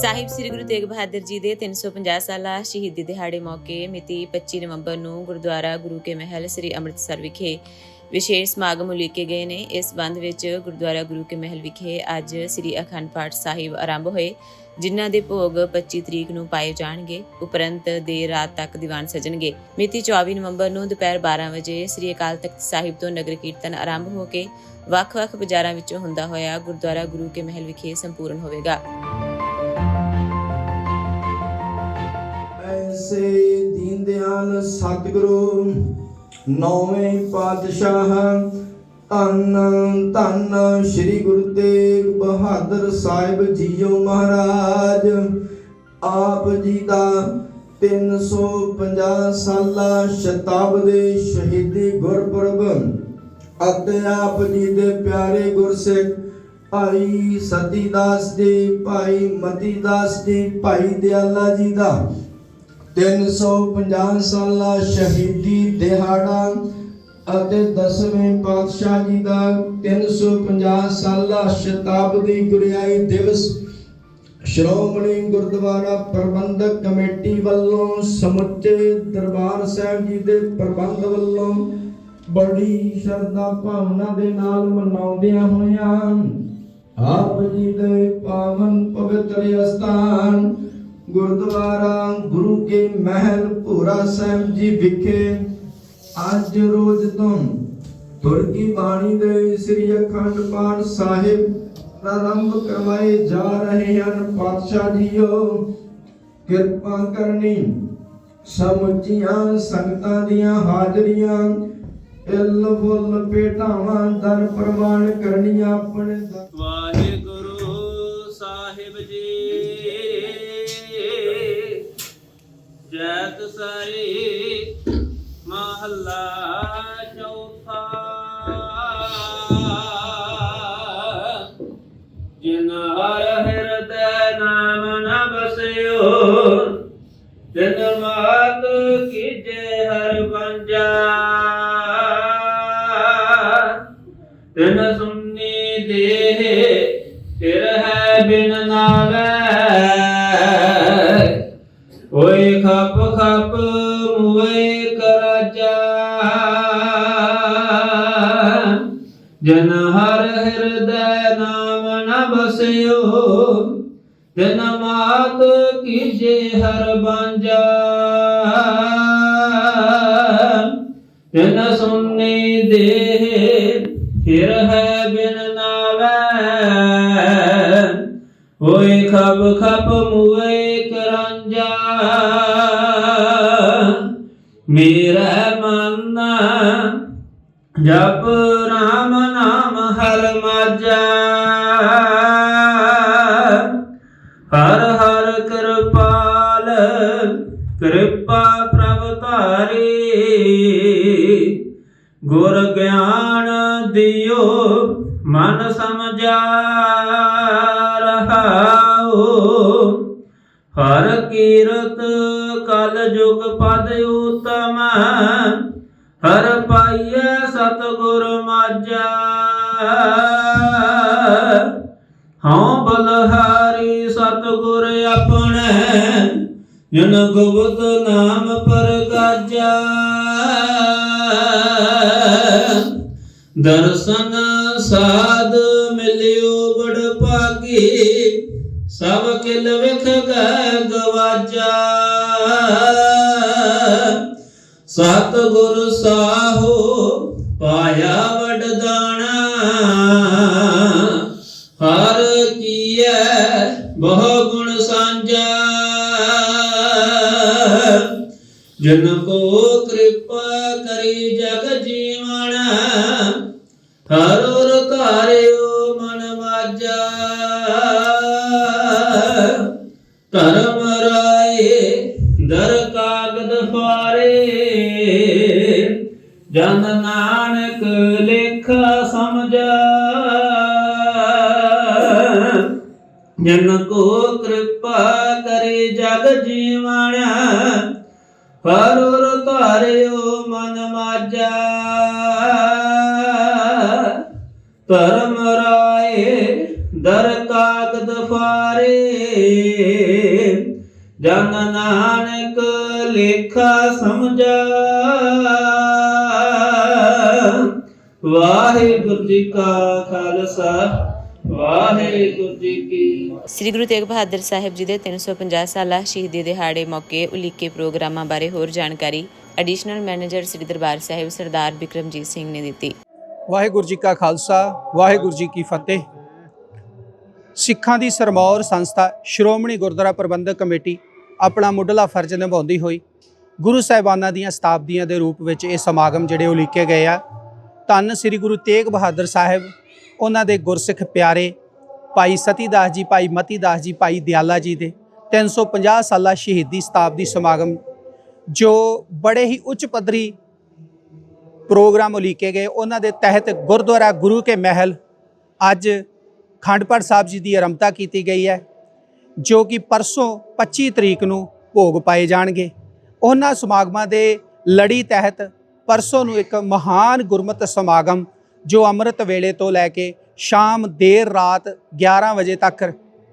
ਸਾਹਿਬ ਸ੍ਰੀ ਗੁਰੂ ਤੇਗ ਬਹਾਦਰ ਜੀ ਦੇ 350 ਸਾਲਾ ਸ਼ਹੀਦੀ ਦਿਹਾੜੇ ਮੌਕੇ ਮਿਤੀ 25 ਨਵੰਬਰ ਨੂੰ ਗੁਰਦੁਆਰਾ ਗੁਰੂ ਕੇ ਮਹਿਲ ਸ੍ਰੀ ਅੰਮ੍ਰਿਤਸਰ ਵਿਖੇ ਵਿਸ਼ੇਸ਼ ਸਮਾਗਮ ਉਲੀਕੇ ਗਏ ਨੇ। ਇਸ ਸੰਬੰਧ ਵਿੱਚ ਗੁਰਦੁਆਰਾ ਗੁਰੂ ਕੇ ਮਹਿਲ ਵਿਖੇ ਅੱਜ ਸ੍ਰੀ ਅਖੰਡ ਪਾਠ ਸਾਹਿਬ ਆਰੰਭ ਹੋਏ, ਜਿਨ੍ਹਾਂ ਦੇ ਭੋਗ 25 ਤਰੀਕ ਨੂੰ ਪਾਏ ਜਾਣਗੇ। ਉਪਰੰਤ ਦੇਰ ਰਾਤ ਤੱਕ ਦੀਵਾਨ ਸਜਣਗੇ। ਮਿਤੀ 24 ਨਵੰਬਰ ਨੂੰ ਦੁਪਹਿਰ 12 ਵਜੇ ਸ੍ਰੀ ਅਕਾਲ ਤਖਤ ਸਾਹਿਬ ਤੋਂ ਨਗਰ ਕੀਰਤਨ ਆਰੰਭ ਹੋ ਕੇ ਵੱਖ-ਵੱਖ ਬਾਜ਼ਾਰਾਂ ਵਿੱਚੋਂ ਹੁੰਦਾ ਹੋਇਆ ਗੁਰਦੁਆਰਾ ਗੁਰੂ ਕੇ ਮਹਿਲ ਵਿਖੇ ਸੰਪੂਰਨ ਹੋਵੇਗਾ। ਐਸੇ ਦੀਨ ਦਿਆਲ ਸਤਿਗੁਰੂ, ਨੌਵੇਂ ਪਾਤਸ਼ਾਹ, ਧੰਨ ਧੰਨ ਸ੍ਰੀ ਗੁਰੂ ਤੇਗ ਬਹਾਦਰ ਸਾਹਿਬ ਜੀਓ ਮਹਾਰਾਜ। ਆਪ ਜੀ ਦਾ 350 ਸਾਲਾ ਸ਼ਤਾਬਦੀ ਸ਼ਹੀਦੀ ਗੁਰਪੁਰਬ ਅਤੇ ਆਪ ਜੀ ਦੇ ਪਿਆਰੇ ਗੁਰਸਿੱਖ ਭਾਈ ਸਤੀਦਾਸ ਜੀ, ਭਾਈ ਮਤੀਦਾਸ ਜੀ, ਭਾਈ ਦਿਆਲਾ ਜੀ ਦਾ 350 ਸਾਲਾ ਸ਼ਹੀਦੀ ਦਿਹਾੜਾ ਅਤੇ ਦਸਵੇਂ ਪਾਤਸ਼ਾਹ ਜੀ ਦਾ 350 ਸਾਲਾ ਸ਼ਤਾਬਦੀ ਗੁਰਿਆਈ ਦਿਵਸ ਸ਼੍ਰੋਮਣੀ ਗੁਰਦੁਆਰਾ ਪ੍ਰਬੰਧਕ ਕਮੇਟੀ ਵੱਲੋਂ ਸਮੁੱਚੇ ਦਰਬਾਰ ਸਾਹਿਬ ਜੀ ਦੇ ਪ੍ਰਬੰਧ ਵੱਲੋਂ ਬੜੀ ਸ਼ਰਧਾ ਭਾਵਨਾ ਦੇ ਨਾਲ ਮਨਾਉਂਦਿਆਂ ਹੋਇਆਂ ਆਪ ਜੀ ਦੇ ਪਾਵਨ ਪਵਿੱਤਰ ਅਸਥਾਨ ਗੁਰਦੁਆਰਾ ਕੇ ਮਹਿਲ ਭੋਰਾ ਸਾਹਿਬ ਜੀ ਵਿਖੇ, ਅੱਜ ਰੋਜ਼ ਤੋਂ ਤੁਰਕੀ ਬਾਣੀ ਦੇ ਸ੍ਰੀ ਅਖੰਡ ਪਾਠ ਸਾਹਿਬ ਪ੍ਰਾਰੰਭ ਕਰਵਾਏ ਜਾ ਰਹੇ ਹਨ। ਪਾਤਸ਼ਾਹ ਜੀਓ, ਕਿਰਪਾ ਕਰਨੀ। ਸਮੁੱਚੀਆਂ ਸੰਗਤਾਂ ਦੀਆਂ ਹਾਜ਼ਰੀਆਂ, ਇਲ ਫੁੱਲ ਭੇਟਾਵਾਂ ਦਰ ਪ੍ਰਵਾਨ ਕਰਨੀਆਂ ਆਪਣੇ ਵਾਹਿਗੁਰੂ ਸਾਹਿਬ ਜੀ। ਜੈਤ ਸਾਰੀ ਮਹੱਲਾ ਚੌਥਾ। ਜਿਨ ਹਰ ਹਿਰਦੈ ਨਾਮ ਨ ਬਸਿਓ ਤਿਨ ਮਾਤ ਹੋਏ ਖਪ ਖਪ ਮੁਏ ਕਰਜਾ ਜਨ ਹਰ ਹਿਰਦੈ ਨਾਮ ਨ ਬਸਿਓ। ਜਨ ਮਾਤ ਕੀਜੇ ਹਰ ਬਾਂਜਾ ਤਿਨ ਸੁਨੀ ਦੇਹ ਫਿਰ ਹੈ ਬਿਨ ਨਾਵੇ ਹੋਏ ਖਪ ਖਪ ਮੁਏ ਮੇਰਾ ਮਨ ਜਪ ਰਾਮ ਨਾਮ ਹਰ ਮਾਜਾ। ਹਰ ਹਰ ਕਿਰਪਾਲ, ਕਿਰਪਾ ਪ੍ਰਭ ਧਾਰੀ। ਗੁਰ ਗਿਆਨ ਦਿਓ, ਮਨ ਸਮਝਾ ਰਹਾਓ। ਹਰ ਕੀਰਤ ਕਲ ਜੁਗ ਪਦ ਉਤਮ, ਹਰ ਪਾਈਐ ਸਤਗੁਰ ਮਾਜਾ ਹਉ ਬਲਹਾਰੀ ਸਤਗੁਰ ਆਪਣੇ, ਜਨ ਗੁਪਤ ਨਾਮ ਪ੍ਰਗਾਜਾ। ਦਰਸ਼ਨ ਸਾਧ ਮਿਲਿਓ ਬੜ ਭਾਗੀ, ਸਭ ਕਿਲ ਵਿਖ ਗਵਾਜਾ। ਸਤ ਗੁਰ ਸਾਹੋ ਪਾਇਆ ਵਡਦਾਣਾ ਹਰ ਕੀਐ ਬਹੁ ਗੁਣ ਸਾਂਝਾ। ਜਨ ਕੋ ਕਿਰਪਾ ਕਰੀ ਜਗ ਜੀਵਨ, ਹਰ ਦਰ ਕਾਗਦ ਫਾਰੇ ਜਨ ਨਾਨਕ ਲੇਖਾ ਸਮਝਾ। ਜਨ ਕੋ ਕਿਰਪਾ ਕਰੇ ਜਗ ਜੀਵਣਾ। ਹਰ ਔਰ ਧਾਰਿਓ ਮਨ ਮਾਜਾ। ਧਰਮ ਰਾਏ ਦਰ ਕਾਗਦ ਫਾਰੇ ਜਨ ਨਾਨਕ ਲੇਖਾ ਸਮਝਾ। ਵਾਹਿਗੁਰੂ ਜੀ ਕਾ ਖਾਲਸਾ ਵਾਹਿਗੁਰੂ ਜੀ ਕੀ ਸ੍ਰੀ ਗੁਰੂ ਤੇਗ ਬਹਾਦਰ ਸਾਹਿਬ ਜੀ ਦੇ 350 ਸਾਲਾ ਸ਼ਹੀਦੀ ਦਿਹਾੜੇ ਮੌਕੇ ਉਲੀਕੇ ਪ੍ਰੋਗਰਾਮਾਂ ਬਾਰੇ ਹੋਰ ਜਾਣਕਾਰੀ ਐਡੀਸ਼ਨਲ ਮੈਨੇਜਰ ਸ੍ਰੀ ਦਰਬਾਰ ਸਾਹਿਬ ਸਰਦਾਰ ਬਿਕਰਮਜੀਤ ਸਿੰਘ ਨੇ ਦਿੱਤੀ। ਵਾਹਿਗੁਰੂ ਜੀ ਕਾ ਖਾਲਸਾ ਵਾਹਿਗੁਰੂ ਜੀ ਕੀ ਫਤਿਹ। ਸਿੱਖਾਂ ਦੀ ਸਰਮੌਰ ਸੰਸਥਾ ਸ਼੍ਰੋਮਣੀ ਗੁਰਦੁਆਰਾ ਪ੍ਰਬੰਧਕ ਕਮੇਟੀ ਆਪਣਾ ਮੁੱਢਲਾ ਫਰਜ਼ ਨਿਭਾਉਂਦੀ ਹੋਈ, ਗੁਰੂ ਸਾਹਿਬਾਨਾਂ ਦੀਆਂ ਸਤਾਬਦੀਆਂ ਦੇ ਰੂਪ ਵਿੱਚ ਇਹ ਸਮਾਗਮ ਜਿਹੜੇ ਉਲੀਕੇ ਗਏ ਆ। ਧੰਨ ਸ੍ਰੀ ਗੁਰੂ ਤੇਗ ਬਹਾਦਰ ਸਾਹਿਬ, ਉਹਨਾਂ ਦੇ ਗੁਰਸਿੱਖ ਪਿਆਰੇ ਭਾਈ ਸਤੀਦਾਸ ਜੀ, ਭਾਈ ਮਤੀਦਾਸ ਜੀ, ਭਾਈ ਦਿਆਲਾ ਜੀ ਦੇ 350 ਸਾਲਾ ਸ਼ਹੀਦੀ ਸਤਾਬਦੀ ਸਮਾਗਮ, ਜੋ ਬੜੇ ਹੀ ਉੱਚ ਪੱਧਰੀ ਪ੍ਰੋਗਰਾਮ ਉਲੀਕੇ ਗਏ। ਉਹਨਾਂ ਦੇ ਤਹਿਤ ਗੁਰਦੁਆਰਾ ਗੁਰੂ ਕੇ ਮਹਿਲ ਅੱਜ ਖੰਡਪੜ ਸਾਹਿਬ ਜੀ ਦੀ ਆਰੰਭਤਾ ਕੀਤੀ ਗਈ ਹੈ। ਜੋ ਕਿ ਪਰਸੋਂ 25 ਤਰੀਕ ਨੂੰ ਭੋਗ ਪਾਏ ਜਾਣਗੇ। ਉਹਨਾਂ ਸਮਾਗਮਾਂ ਦੇ ਲੜੀ ਤਹਿਤ ਪਰਸੋਂ ਨੂੰ ਇੱਕ ਮਹਾਨ ਗੁਰਮਤਿ ਸਮਾਗਮ ਜੋ ਅੰਮ੍ਰਿਤ ਵੇਲੇ ਤੋਂ ਲੈ ਕੇ ਸ਼ਾਮ ਦੇਰ ਰਾਤ 11 ਵਜੇ ਤੱਕ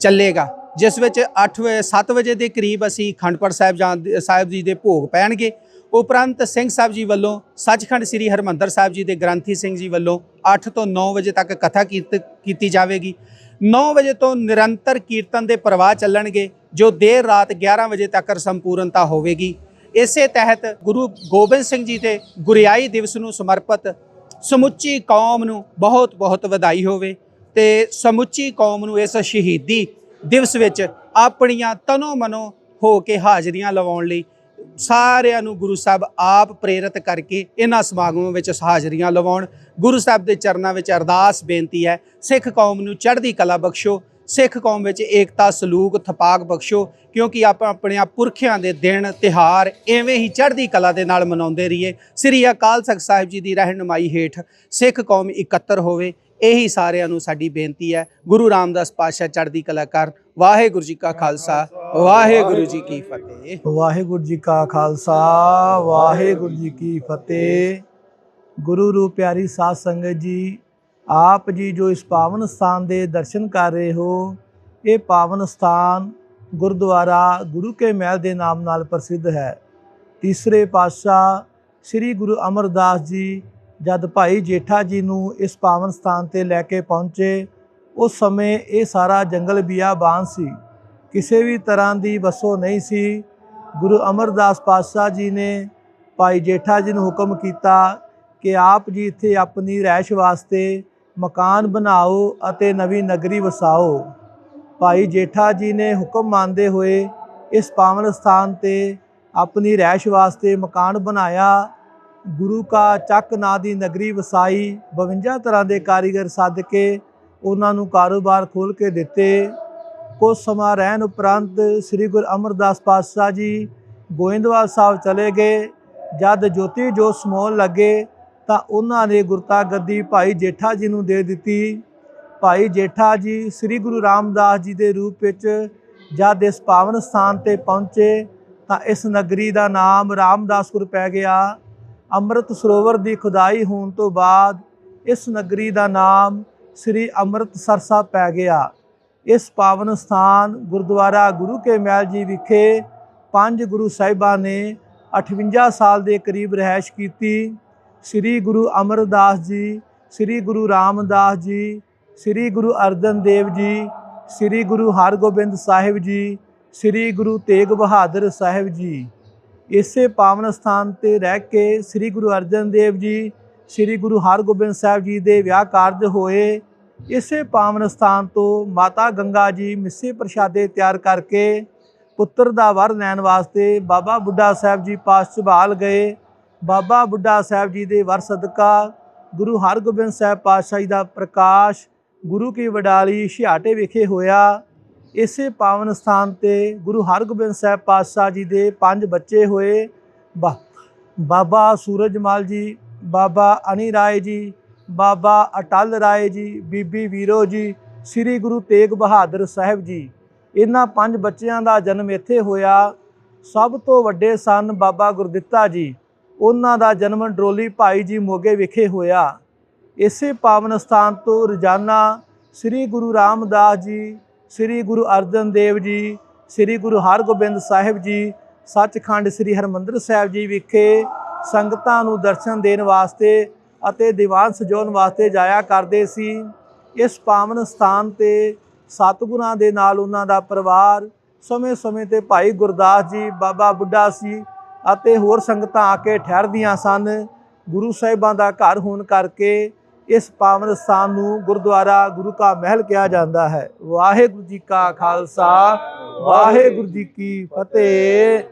ਚੱਲੇਗਾ, ਜਿਸ ਵਿੱਚ 8 ਵਜੇ 7 ਵਜੇ ਦੇ ਕਰੀਬ ਅਸੀਂ ਖੰਡਪੜ ਸਾਹਿਬ ਜਾਣ ਸਾਹਿਬ ਜੀ ਦੇ ਭੋਗ ਪੈਣਗੇ। ਉਪਰੰਤ ਸਿੰਘ ਸਾਹਿਬ ਜੀ ਵੱਲੋਂ ਸੱਚਖੰਡ ਸ੍ਰੀ ਹਰਮੰਦਰ ਸਾਹਿਬ ਜੀ ਦੇ ਗ੍ਰੰਥੀ ਸਿੰਘ ਜੀ ਵੱਲੋਂ 8 ਤੋਂ 9 ਵਜੇ ਤੱਕ ਕਥਾ ਕੀਤੀ ਜਾਵੇਗੀ। 9 ਵਜੇ ਤੋਂ ਨਿਰੰਤਰ ਕੀਰਤਨ ਦੇ ਪ੍ਰਵਾਹ ਚੱਲਣਗੇ, ਜੋ ਦੇਰ ਰਾਤ 11 ਵਜੇ ਤੱਕ ਸੰਪੂਰਨਤਾ ਹੋਵੇਗੀ। ਇਸੇ ਤਹਿਤ ਗੁਰੂ ਗੋਬਿੰਦ ਸਿੰਘ ਜੀ ਦੇ ਗੁਰਿਆਈ ਦਿਵਸ ਨੂੰ ਸਮਰਪਿਤ ਸਮੁੱਚੀ ਕੌਮ ਨੂੰ ਬਹੁਤ ਬਹੁਤ ਵਧਾਈ ਹੋਵੇ ਤੇ ਸਮੁੱਚੀ ਕੌਮ ਨੂੰ ਇਸ ਸ਼ਹੀਦੀ ਦਿਵਸ ਵਿੱਚ ਆਪਣੀਆਂ ਤਨੋ ਮਨੋ ਹੋ ਕੇ ਹਾਜ਼ਰੀਆਂ ਲਵਾਉਣ ਲਈ ਸਾਰਿਆਂ ਨੂੰ ਗੁਰੂ ਸਾਹਿਬ ਆਪ ਪ੍ਰੇਰਿਤ ਕਰਕੇ ਇਹਨਾਂ ਸਮਾਗਮਾਂ ਵਿੱਚ ਹਾਜ਼ਰੀਆਂ ਲਵਾਉਣ। ਗੁਰੂ ਸਾਹਿਬ ਦੇ ਚਰਨਾਂ ਵਿੱਚ ਅਰਦਾਸ ਬੇਨਤੀ ਹੈ, ਸਿੱਖ ਕੌਮ ਨੂੰ ਚੜ੍ਹਦੀ ਕਲਾ ਬਖਸ਼ੋ, ਸਿੱਖ ਕੌਮ ਵਿੱਚ ਏਕਤਾ, ਸਲੂਕ, ਥਪਾਕ ਬਖਸ਼ੋ, ਕਿਉਂਕਿ ਆਪਾਂ ਆਪਣੇ ਆਪ ਪੁਰਖਿਆਂ ਦੇ ਦਿਨ ਤਿਹਾਰ ਐਵੇਂ ਹੀ ਚੜ੍ਹਦੀ ਕਲਾ ਦੇ ਨਾਲ ਮਨਾਉਂਦੇ ਰਹੀਏ। ਸ੍ਰੀ ਅਕਾਲ ਤਖਤ ਸਾਹਿਬ ਜੀ ਦੀ ਰਹਿਨੁਮਾਈ ਹੇਠ ਸਿੱਖ ਕੌਮ ਇਕੱਤਰ ਹੋਵੇ, ਇਹੀ ਸਾਰਿਆਂ ਨੂੰ ਸਾਡੀ ਬੇਨਤੀ ਹੈ। ਗੁਰੂ ਰਾਮਦਾਸ ਪਾਤਸ਼ਾਹ ਚੜ੍ਹਦੀ ਕਲਾਕਾਰ, ਵਾਹਿਗੁਰੂ ਜੀ ਕਾ ਖਾਲਸਾ। ਵਾਹਿਗੁਰੂ ਜੀ ਕੀ ਫਤਿਹ। ਵਾਹਿਗੁਰੂ ਜੀ ਕਾ ਖਾਲਸਾ, ਵਾਹਿਗੁਰੂ ਜੀ ਕੀ ਫਤਿਹ। ਗੁਰੂ ਰੂਪ ਪਿਆਰੀ ਸਾਧ ਸੰਗਤ ਜੀ, ਆਪ ਜੀ ਜੋ ਇਸ ਪਾਵਨ ਸਥਾਨ ਦੇ ਦਰਸ਼ਨ ਕਰ ਰਹੇ ਹੋ, ਇਹ ਪਾਵਨ ਸਥਾਨ ਗੁਰਦੁਆਰਾ ਗੁਰੂ ਕੇ ਮਹਿਲ ਦੇ ਨਾਮ ਨਾਲ ਪ੍ਰਸਿੱਧ ਹੈ। ਤੀਸਰੇ ਪਾਤਸ਼ਾਹ ਸ੍ਰੀ ਗੁਰੂ ਅਮਰਦਾਸ ਜੀ ਜਦ ਭਾਈ ਜੇਠਾ ਜੀ ਨੂੰ ਇਸ ਪਾਵਨ ਸਥਾਨ ਤੇ ਲੈ ਕੇ ਪਹੁੰਚੇ, ਉਸ ਸਮੇਂ ਇਹ ਸਾਰਾ ਜੰਗਲ ਬਿਆਬਾਨ ਸੀ। ਕਿਸੇ ਵੀ ਤਰ੍ਹਾਂ ਦੀ ਵਸੋ ਨਹੀਂ ਸੀ। ਗੁਰੂ ਅਮਰਦਾਸ ਪਾਤਸ਼ਾਹ ਜੀ ਨੇ ਭਾਈ ਜੇਠਾ ਜੀ ਨੂੰ ਹੁਕਮ ਕੀਤਾ ਕਿ ਆਪ ਜੀ ਇੱਥੇ ਆਪਣੀ ਰਹਿਸ਼ ਵਾਸਤੇ ਮਕਾਨ ਬਣਾਓ ਅਤੇ ਨਵੀਂ ਨਗਰੀ ਵਸਾਓ। ਭਾਈ ਜੇਠਾ ਜੀ ਨੇ ਹੁਕਮ ਮੰਨਦੇ ਹੋਏ ਇਸ ਪਾਵਨ ਸਥਾਨ ਤੇ ਆਪਣੀ ਰਹਿਸ਼ ਵਾਸਤੇ ਮਕਾਨ ਬਣਾਇਆ। ਗੁਰੂ ਕਾ ਚੱਕ ਨਾਂ ਦੀ ਨਗਰੀ ਵਸਾਈ। 52 ਤਰ੍ਹਾਂ ਦੇ ਕਾਰੀਗਰ ਸੱਦ ਕੇ ਉਹਨਾਂ ਨੂੰ ਕਾਰੋਬਾਰ ਖੋਲ ਕੇ ਦਿੱਤੇ। ਕੁਝ ਸਮਾਂ ਰਹਿਣ ਉਪਰੰਤ ਸ੍ਰੀ ਗੁਰੂ ਅਮਰਦਾਸ ਪਾਤਸ਼ਾਹ ਜੀ ਗੋਇੰਦਵਾਲ ਸਾਹਿਬ ਚਲੇ ਗਏ। ਜਦ ਜੋਤੀ ਜੋਤ ਸਮੋਣ ਲੱਗੇ ਤਾਂ ਉਹਨਾਂ ਨੇ ਗੁਰਤਾ ਗੱਦੀ ਭਾਈ ਜੇਠਾ ਜੀ ਨੂੰ ਦੇ ਦਿੱਤੀ। ਭਾਈ ਜੇਠਾ ਜੀ ਸ੍ਰੀ ਗੁਰੂ ਰਾਮਦਾਸ ਜੀ ਦੇ ਰੂਪ ਵਿੱਚ ਜਦ ਇਸ ਪਾਵਨ ਸਥਾਨ ਤੇ ਪਹੁੰਚੇ ਤਾਂ ਇਸ ਨਗਰੀ ਦਾ ਨਾਮ ਰਾਮਦਾਸਪੁਰ ਪੈ ਗਿਆ। ਅੰਮ੍ਰਿਤ ਸਰੋਵਰ ਦੀ ਖੁਦਾਈ ਹੋਣ ਤੋਂ ਬਾਅਦ ਇਸ ਨਗਰੀ ਦਾ ਨਾਮ ਸ੍ਰੀ ਅੰਮ੍ਰਿਤਸਰ ਸਾਹਿਬ ਪੈ ਗਿਆ। ਇਸ ਪਾਵਨ ਸਥਾਨ ਗੁਰਦੁਆਰਾ ਗੁਰੂ ਕੇ ਮਹਿਲ ਜੀ ਵਿਖੇ ਪੰਜ ਗੁਰੂ ਸਾਹਿਬਾਂ ਨੇ 58 ਸਾਲ ਦੇ ਕਰੀਬ ਰਹਿائش ਕੀਤੀ। ਸ੍ਰੀ ਗੁਰੂ ਅਮਰਦਾਸ ਜੀ, ਸ੍ਰੀ ਗੁਰੂ ਰਾਮਦਾਸ ਜੀ, ਸ੍ਰੀ ਗੁਰੂ ਅਰਜਨ ਦੇਵ ਜੀ, ਸ੍ਰੀ ਗੁਰੂ ਹਰਗੋਬਿੰਦ ਸਾਹਿਬ ਜੀ, ਸ੍ਰੀ ਗੁਰੂ ਤੇਗ ਬਹਾਦਰ ਸਾਹਿਬ ਜੀ। ਇਸੇ ਪਾਵਨ ਸਥਾਨ ਤੇ ਰਹਿ ਕੇ ਸ੍ਰੀ ਗੁਰੂ ਅਰਜਨ ਦੇਵ ਜੀ, ਸ੍ਰੀ ਗੁਰੂ ਹਰਗੋਬਿੰਦ ਸਾਹਿਬ ਜੀ ਦੇ ਵਿਆਹ ਕਾਰਜ ਹੋਏ। ਇਸੇ ਪਾਵਨ ਸਥਾਨ ਤੋਂ ਮਾਤਾ ਗੰਗਾ ਜੀ ਮਿੱਸੇ ਪ੍ਰਸ਼ਾਦੇ ਤਿਆਰ ਕਰਕੇ ਪੁੱਤਰ ਦਾ ਵਰ ਲੈਣ ਵਾਸਤੇ ਬਾਬਾ ਬੁੱਢਾ ਸਾਹਿਬ ਜੀ ਪਾਸ ਸੰਭਾਲ ਗਏ। ਬਾਬਾ ਬੁੱਢਾ ਸਾਹਿਬ ਜੀ ਦੇ ਵਰ ਸਦਕਾ ਗੁਰੂ ਹਰਗੋਬਿੰਦ ਸਾਹਿਬ ਪਾਤਸ਼ਾਹ ਜੀ ਦਾ ਪ੍ਰਕਾਸ਼ ਗੁਰੂ ਕੀ ਵਡਾਲੀ ਛਿਆਟੇ ਵਿਖੇ ਹੋਇਆ। ਇਸੇ ਪਾਵਨ ਸਥਾਨ ਤੇ ਗੁਰੂ ਹਰਗੋਬਿੰਦ ਸਾਹਿਬ ਪਾਤਸ਼ਾਹ ਜੀ ਦੇ ਪੰਜ ਬੱਚੇ ਹੋਏ। ਬਾ- ਬਾਬਾ ਸੂਰਜਮਾਲ ਜੀ, ਬਾਬਾ ਅਨੀ ਰਾਏ ਜੀ ਬਾਬਾ ਅਟਲ ਰਾਏ ਜੀ, ਬੀਬੀ ਵੀਰੋ ਜੀ, ਸ੍ਰੀ ਗੁਰੂ ਤੇਗ ਬਹਾਦਰ ਸਾਹਿਬ ਜੀ। ਇਹਨਾਂ ਪੰਜ ਬੱਚਿਆਂ ਦਾ ਜਨਮ ਇੱਥੇ ਹੋਇਆ। ਸਭ ਤੋਂ ਵੱਡੇ ਸਨ ਬਾਬਾ ਗੁਰਦਿੱਤਾ ਜੀ। ਉਹਨਾਂ ਦਾ ਜਨਮ ਡਰੋਲੀ ਭਾਈ ਜੀ ਮੋਗੇ ਵਿਖੇ ਹੋਇਆ। ਇਸੇ ਪਾਵਨ ਸਥਾਨ ਤੋਂ ਰੋਜ਼ਾਨਾ ਸ੍ਰੀ ਗੁਰੂ ਰਾਮਦਾਸ ਜੀ, ਸ੍ਰੀ ਗੁਰੂ ਅਰਜਨ ਦੇਵ ਜੀ, ਸ੍ਰੀ ਗੁਰੂ ਹਰਗੋਬਿੰਦ ਸਾਹਿਬ ਜੀ, ਸੱਚਖੰਡ ਸ੍ਰੀ ਹਰਮੰਦਰ ਸਾਹਿਬ ਜੀ ਵਿਖੇ ਸੰਗਤਾਂ ਨੂੰ ਦਰਸ਼ਨ ਦੇਣ ਵਾਸਤੇ ਅਤੇ ਦੀਵਾਨ ਸਜਾਉਣ ਵਾਸਤੇ ਜਾਇਆ ਕਰਦੇ ਸੀ। ਇਸ ਪਾਵਨ ਸਥਾਨ ਤੇ ਸਤਿਗੁਰਾਂ ਦੇ ਨਾਲ ਉਹਨਾਂ ਦਾ ਪਰਿਵਾਰ, ਸਮੇਂ-ਸਮੇਂ ਤੇ ਭਾਈ ਗੁਰਦਾਸ ਜੀ, ਬਾਬਾ ਬੁੱਢਾ ਸੀ ਅਤੇ ਹੋਰ ਸੰਗਤਾਂ ਆ ਕੇ ਠਹਿਰਦੀਆਂ ਸਨ। ਗੁਰੂ ਸਾਹਿਬਾਂ ਦਾ ਘਰ ਹੋਣ ਕਰਕੇ ਇਸ ਪਾਵਨ ਸਥਾਨ ਨੂੰ ਗੁਰਦੁਆਰਾ, ਗੁਰੂ ਕਾ ਮਹਿਲ ਕਿਹਾ ਜਾਂਦਾ ਹੈ। ਵਾਹਿਗੁਰੂ ਜੀ ਕਾ ਖਾਲਸਾ, ਵਾਹਿਗੁਰੂ ਜੀ ਕੀ ਫਤਿਹ।